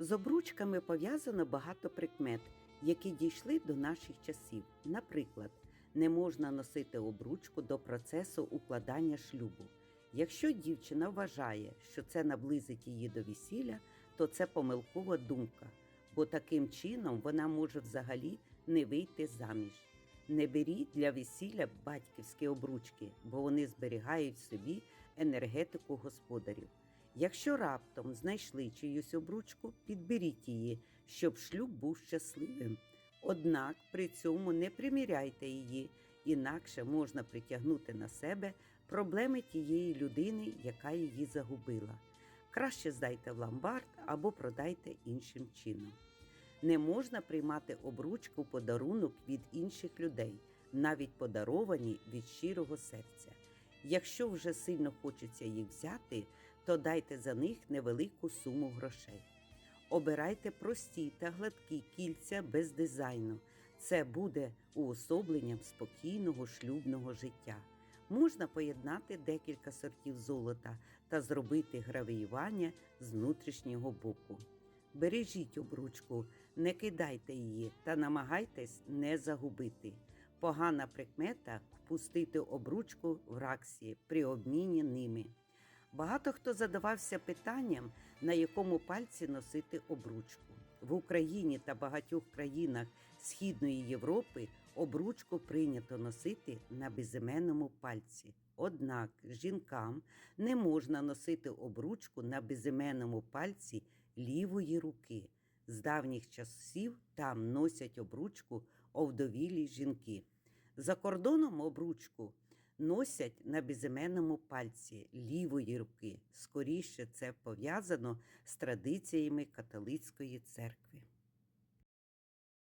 З обручками пов'язано багато прикмет, які дійшли до наших часів. Наприклад, не можна носити обручку до процесу укладання шлюбу. Якщо дівчина вважає, що це наблизить її до весілля, то це помилкова думка, бо таким чином вона може взагалі не вийти заміж. Не беріть для весілля батьківські обручки, бо вони зберігають в собі енергетику господарів. Якщо раптом знайшли чиюсь обручку, підберіть її, щоб шлюб був щасливим. Однак при цьому не приміряйте її, інакше можна притягнути на себе проблеми тієї людини, яка її загубила. Краще здайте в ломбард або продайте іншим чином. Не можна приймати обручку подарунок від інших людей, навіть подаровані від щирого серця. Якщо вже сильно хочеться їх взяти, то дайте за них невелику суму грошей. Обирайте прості та гладкі кільця без дизайну. Це буде уособленням спокійного шлюбного життя. Можна поєднати декілька сортів золота та зробити гравіювання з внутрішнього боку. Бережіть обручку, не кидайте її та намагайтесь не загубити. Погана прикмета впустити обручку в раксі при обміні ними. Багато хто задавався питанням, на якому пальці носити обручку. В Україні та багатьох країнах Східної Європи обручку прийнято носити на безіменному пальці. Однак жінкам не можна носити обручку на безіменному пальці лівої руки. З давніх часів там носять обручку овдовілі жінки. За кордоном обручку носять на безіменному пальці лівої руки. Скоріше це пов'язано з традиціями католицької церкви.